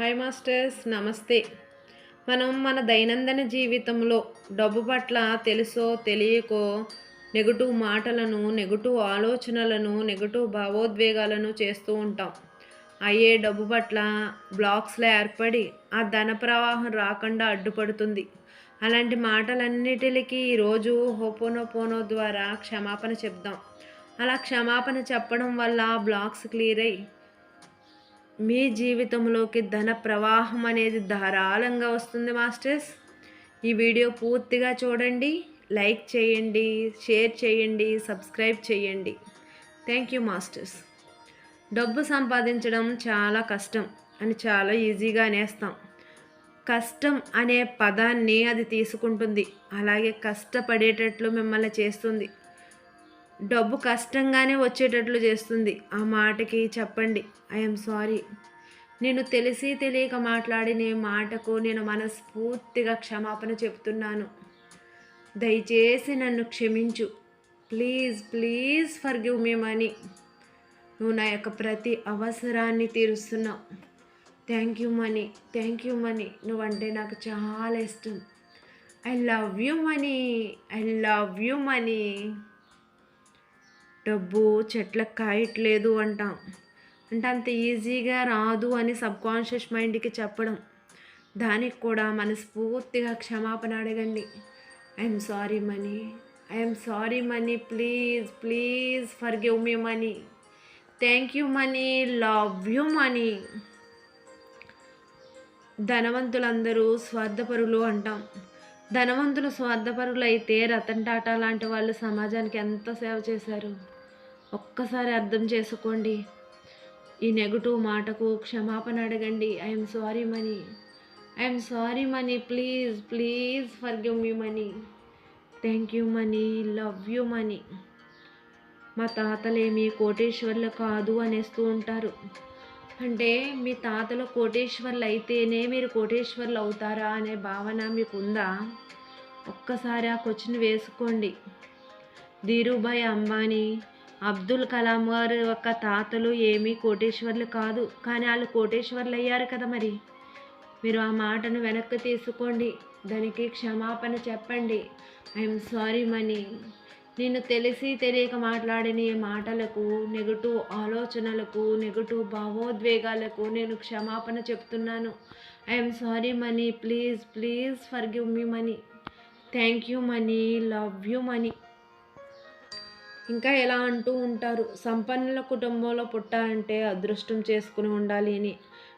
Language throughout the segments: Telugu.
హాయ్ మాస్టర్స్ నమస్తే. మనం మన దైనందిన జీవితంలో డబ్బు పట్ల తెలుసో తెలియకో నెగటివ్ మాటలను నెగటివ్ ఆలోచనలను నెగటివ్ భావోద్వేగాలను చేస్తూ ఉంటాం. అయ్యే డబ్బు పట్ల బ్లాక్స్లో ఏర్పడి ఆ ధన ప్రవాహం రాకుండా అడ్డుపడుతుంది. అలాంటి మాటలన్నిటికీ ఈరోజు హోపోనోపోనో ద్వారా క్షమాపణ చెప్దాం. అలా క్షమాపణ చెప్పడం వల్ల బ్లాక్స్ క్లియర్ అయ్యి మీ జీవితంలోకి ధన ప్రవాహం అనేది ధారాళంగా వస్తుంది మాస్టర్స్. ఈ వీడియో పూర్తిగా చూడండి లైక్ చేయండి షేర్ చేయండి సబ్స్క్రైబ్ చేయండి. Thank you masters. డబ్బు సంపాదించడం చాలా కష్టం అని చాలా ఈజీగా అనేస్తాం. కష్టం అనే పదాన్ని అది తీసుకుంటుంది. అలాగే కష్టపడేటట్లు మిమ్మల్ని చేస్తుంది. డబ్బు కష్టంగానే వచ్చేటట్లు చేస్తుంది. ఆ మాటకి చెప్పండి. ఐఎమ్ సారీ నేను తెలిసి తెలియక మాట్లాడిన మాటకు నేను మనస్ఫూర్తిగా క్షమాపణ చెప్తున్నాను. దయచేసి నన్ను క్షమించు. Please please forgive me money నువ్వు నా యొక్క ప్రతి అవసరాన్ని తీరుస్తున్నావు. Thank you money thank you money నువ్వంటే నాకు చాలా ఇష్టం. I love you money I love you money డబ్బు చెట్లకు కాయట్లేదు అంటాం. అంటే అంత ఈజీగా రాదు అని సబ్కాన్షియస్ మైండ్కి చెప్పడం. దానికి కూడా మనస్ఫూర్తిగా క్షమాపణ అడగండి. I'm sorry money. I'm sorry money. Please please forgive me money. Thank you money. Love you money. ధనవంతులందరూ స్వార్థపరులు అంటాం. ధనవంతులు స్వార్థపరులు అయితే రతన్ టాటా లాంటి వాళ్ళు సమాజానికి ఎంత సేవ చేశారు? ఒక్కసారి అర్థం చేసుకోండి. ఈ నెగటివ్ మాటకు క్షమాపణ అడగండి. I'm sorry money I'm sorry money please please forgive me money thank you money love you money మా తాతలేమి కోటేశ్వర్లు కాదు అనేస్తూ ఉంటారు. అంటే మీ తాతలు కోటేశ్వర్లు అయితేనే మీరు కోటేశ్వర్లు అవుతారా అనే భావన మీకు ఉందా ఒక్కసారి ఆ క్వశ్చన్ వేసుకోండి. ధీరుభాయ్ అంబానీ అబ్దుల్ కలాం గారు యొక్క తాతలు ఏమీ కోటేశ్వర్లు కాదు. కానీ వాళ్ళు కోటేశ్వర్లు అయ్యారు కదా మరి. మీరు ఆ మాటను వెనక్కి తీసుకోండి. దానికి క్షమాపణ చెప్పండి. I'm sorry money. నేను తెలిసి తెలియక మాట్లాడిన ఈ మాటలకు నెగటివ్ ఆలోచనలకు నెగటివ్ భావోద్వేగాలకు నేను క్షమాపణ చెప్తున్నాను. I'm sorry money. Please please forgive me money. Thank you money. Love you money. ఇంకా ఎలా అంటూ ఉంటారు? సంపన్నుల కుటుంబంలో పుట్టాలంటే అదృష్టం చేసుకుని ఉండాలి అని.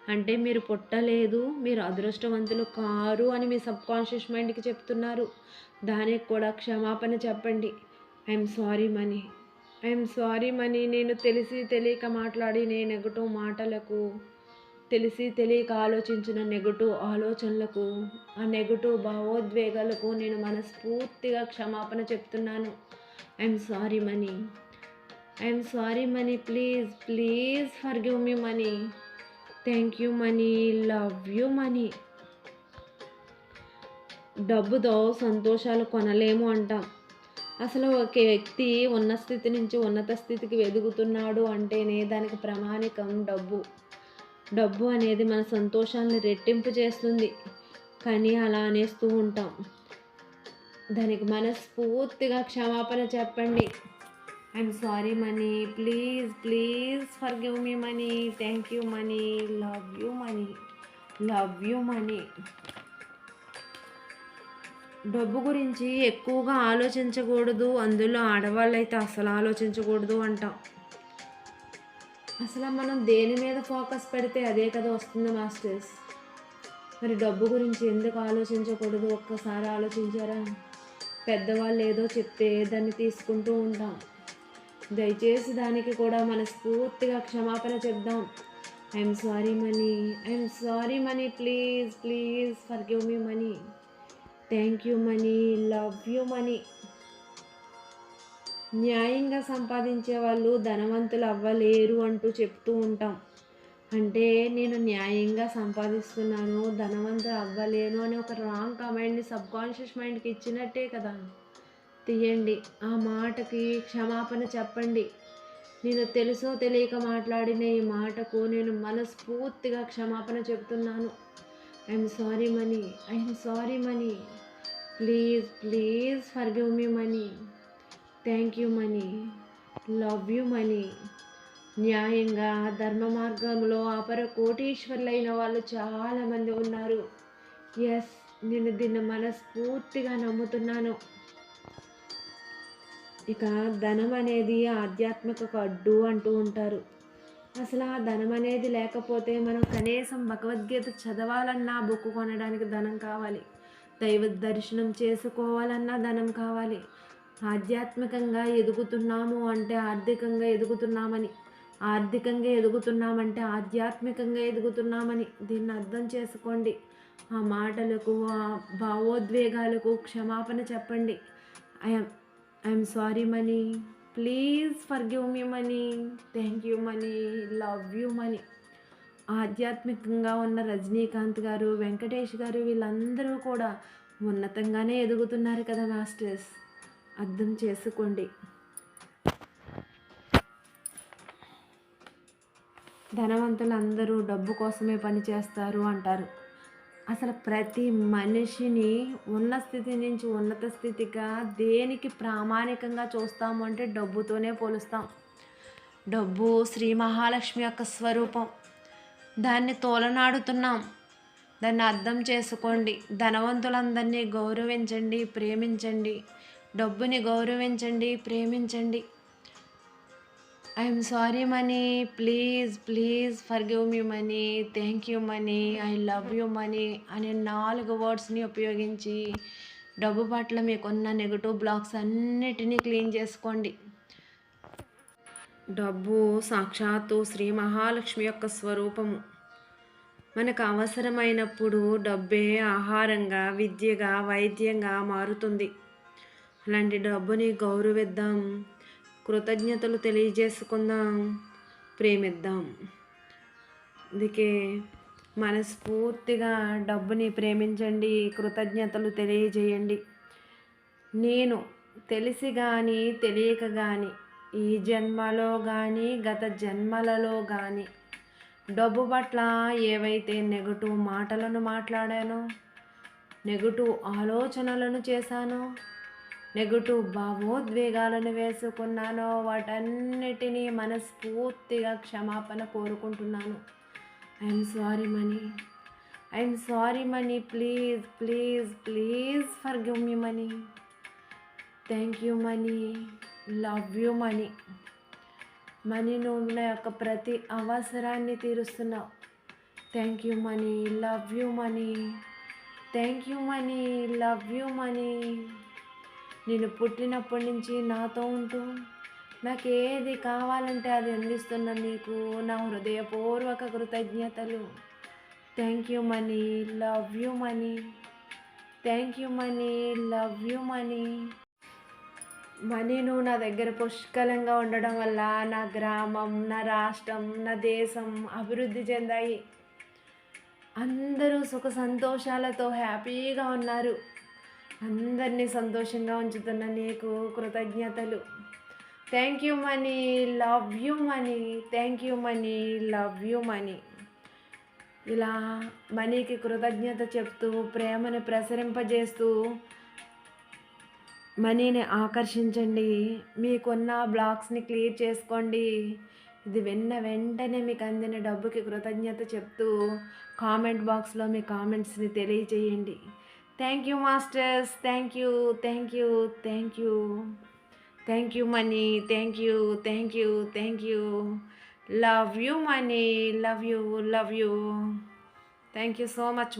అంటే మీరు పుట్టలేదు మీరు అదృష్టవంతులు కారు అని మీ సబ్కాన్షియస్ మైండ్కి చెప్తున్నారు. దానికి కూడా క్షమాపణ చెప్పండి. I'm sorry money. I'm sorry money నేను తెలిసి తెలియక మాట్లాడి నేను నెగటివ్ మాటలకు తెలిసి తెలియక ఆలోచించిన నెగటివ్ ఆలోచనలకు ఆ నెగటివ్ భావోద్వేగాలకు నేను మనస్ఫూర్తిగా క్షమాపణ చెప్తున్నాను. I'm sorry money I'm sorry money please please forgive me money thank you money love you money డబ్బుతో సంతోషాలు కొనలేము అంటాం. అసలు ఒక వ్యక్తి ఉన్న స్థితి నుంచి ఉన్నత స్థితికి వెదుగుతున్నాడు అంటేనే దానికి ప్రామాణికం డబ్బు. డబ్బు అనేది మన సంతోషాన్ని రెట్టింపు చేస్తుంది. కానీ అలా అనేస్తూ ఉంటాం. దానికి మనస్ఫూర్తిగా క్షమాపణ చెప్పండి. I'm sorry money please please forgive me money thank you money love you money love you money డబ్బు గురించి ఎక్కువగా ఆలోచించకూడదు. అందులో ఆడవాళ్ళు అయితే అసలు ఆలోచించకూడదు అంటాం. అసలు మనం దేని మీద ఫోకస్ పెడితే అదే కదా వస్తుంది మాస్టర్స్? మరి డబ్బు గురించి ఎందుకు ఆలోచించకూడదు? ఒక్కసారి ఆలోచించారా? పెద్దవాళ్ళు ఏదో చెప్తే దాన్ని తీసుకుంటూ ఉంటాం. దయచేసి దానికి కూడా మనస్ఫూర్తిగా క్షమాపణ చెప్దాం. I'm sorry money I'm sorry money please please forgive me money thank you money love you money న్యాయంగా సంపాదించే వాళ్ళు ధనవంతులు అవ్వలేరు అంటూ చెప్తూ ఉంటాం. అంటే నేను న్యాయంగా సంపాదిస్తున్నాను ధనవంతులు అవ్వలేను అని ఒక రాంగ్ కమాండ్ని సబ్కాన్షియస్ మైండ్కి ఇచ్చినట్టే కదా. తీయండి ఆ మాటకి క్షమాపణ చెప్పండి. నేను తెలుసో తెలియక మాట్లాడిన ఈ మాటకు నేను మనస్ఫూర్తిగా క్షమాపణ చెప్తున్నాను. I'm sorry money I'm sorry money please please forgive me money thank you money love you money న్యాయంగా ధర్మ మార్గంలో అపర కోటీశ్వర్లైన వాళ్ళు చాలామంది ఉన్నారు. ఎస్ నేను దీన్ని మనస్ఫూర్తిగా నమ్ముతున్నాను. ఇక ధనం అనేది ఆధ్యాత్మిక అడ్డు అంటూ ఉంటారు. అసలు ఆ ధనం అనేది లేకపోతే మనం కనీసం భగవద్గీత చదవాలన్నా బుక్ కొనడానికి ధనం కావాలి. దైవ దర్శనం చేసుకోవాలన్నా ధనం కావాలి. ఆధ్యాత్మికంగా ఎదుగుతున్నాము అంటే ఆర్థికంగా ఎదుగుతున్నామని. ఆర్థికంగా ఎదుగుతున్నామంటే ఆధ్యాత్మికంగా ఎదుగుతున్నామని దీన్ని అర్థం చేసుకోండి. ఆ మాటలకు ఆ భావోద్వేగాలకు క్షమాపణ చెప్పండి. I'm I'm sorry money please forgive me money thank you money love you money ఆధ్యాత్మికంగా ఉన్న రజనీకాంత్ గారు వెంకటేష్ గారు వీళ్ళందరూ కూడా ఉన్నతంగానే ఎదుగుతున్నారు కదా మాస్టర్స్? అర్థం చేసుకోండి. ధనవంతులు అందరూ డబ్బు కోసమే పనిచేస్తారు అంటారు. అసలు ప్రతి మనిషిని ఉన్న స్థితి నుంచి ఉన్నత స్థితిగా దేనికి ప్రామాణికంగా చూస్తాము అంటే డబ్బుతోనే పోలుస్తాం. డబ్బు శ్రీ మహాలక్ష్మి యొక్క స్వరూపం. దాన్ని తోలనాడుతున్నాం. దాన్ని అర్థం చేసుకోండి. ధనవంతులందరినీ గౌరవించండి ప్రేమించండి. డబ్బుని గౌరవించండి ప్రేమించండి. I'm sorry money please please forgive me money thank you money I love you money అనే నాలుగు వర్డ్స్ని ఉపయోగించి డబ్బు పట్ల మీకున్న నెగటివ్ బ్లాక్స్ అన్నిటినీ క్లీన్ చేసుకోండి. డబ్బు సాక్షాత్తు శ్రీ మహాలక్ష్మి యొక్క స్వరూపము. మనకు అవసరమైనప్పుడు డబ్బే ఆహారంగా విద్యగా వైద్యంగా మారుతుంది. అలాంటి డబ్బుని గౌరవిద్దాం. కృతజ్ఞతలు తెలియజేసుకుందాం. ప్రేమిద్దాం. అందుకే మనస్ఫూర్తిగా డబ్బుని ప్రేమించండి కృతజ్ఞతలు తెలియజేయండి. నేను తెలిసి కానీ తెలియక కానీ ఈ జన్మలో కానీ గత జన్మలలో కానీ డబ్బు పట్ల ఏవైతే నెగటివ్ మాటలను మాట్లాడానో నెగటివ్ ఆలోచనలను చేశానో నెగటివ్ భావోద్వేగాలను వేసుకున్నానో వాటన్నిటినీ మనస్ఫూర్తిగా క్షమాపణ కోరుకుంటున్నాను. I'm sorry money I'm sorry money please please please forgive me money thank you money love you money money నువ్వు నా యొక్క ప్రతి అవసరాన్ని తీరుస్తున్నావు. Thank you money love you money thank you money love you money నేను పుట్టినప్పటి నుంచి నాతో ఉంటూ నాకు ఏది కావాలంటే అది అందిస్తున్న నీకు నా హృదయపూర్వక కృతజ్ఞతలు. Thank you money love you money thank you money love you money money నువ్వు నా దగ్గర పుష్కలంగా ఉండడం వల్ల నా గ్రామం నా రాష్ట్రం నా దేశం అభివృద్ధి చెందాయి. అందరూ సుఖ సంతోషాలతో హ్యాపీగా ఉన్నారు. అందరినీ సంతోషంగా ఉంచుతున్న నీకు కృతజ్ఞతలు. Thank you money love you money thank you money love you money ఇలా మనీకి కృతజ్ఞత చెప్తూ ప్రేమను ప్రసరింపజేస్తూ మనీని ఆకర్షించండి. మీకున్న బ్లాక్స్ని క్లియర్ చేసుకోండి. ఇది విన్న వెంటనే మీకు అందిన డబ్బుకి కృతజ్ఞత చెప్తూ కామెంట్ బాక్స్లో మీ కామెంట్స్ని తెలియజేయండి. Thank you, masters. Thank you, thank you, thank you. Thank you, money. Thank you, thank you, thank you. Love you, money. Love you, love you. Thank you so much.